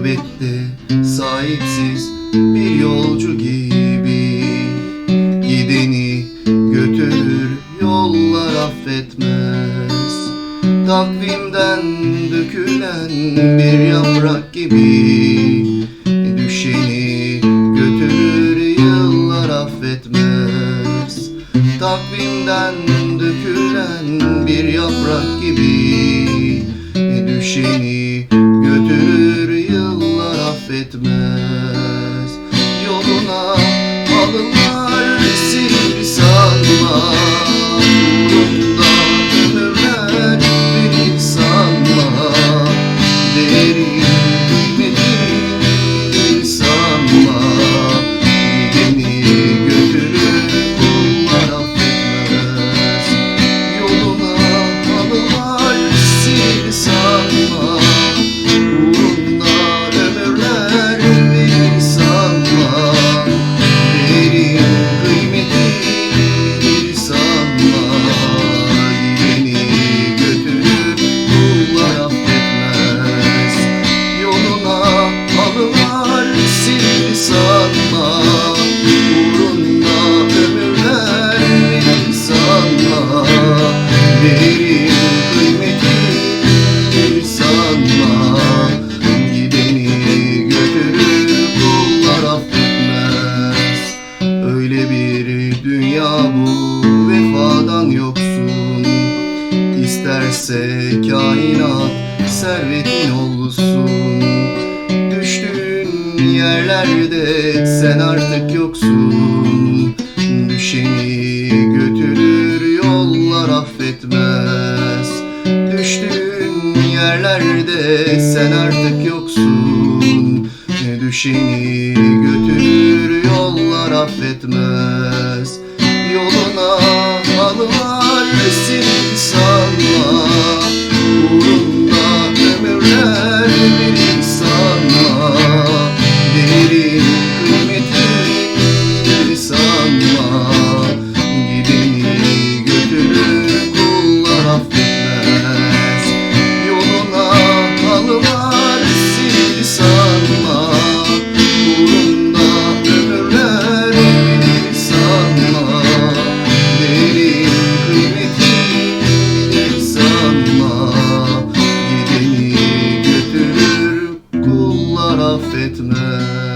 gurbette sahipsiz bir yolcu gibi. Gideni götürür yollar affetmez. Takvimden dökülen bir yaprak gibi. Düşeni götürür yıllar affetmez. Takvimden dökülen bir yaprak gibi. Düşeni yıllar Derin kıymetini bir sanma Gideni götürür? Kullar affetmez. Öyle bir dünya bu vefadan yoksun. İsterse kainat servetin olsun. Düştüğün yerlerde sen artık yoksun. Düşeni affetmez Düştüğün yerlerde sen artık yoksun. Düşeni götürür yollar affetmez affetmez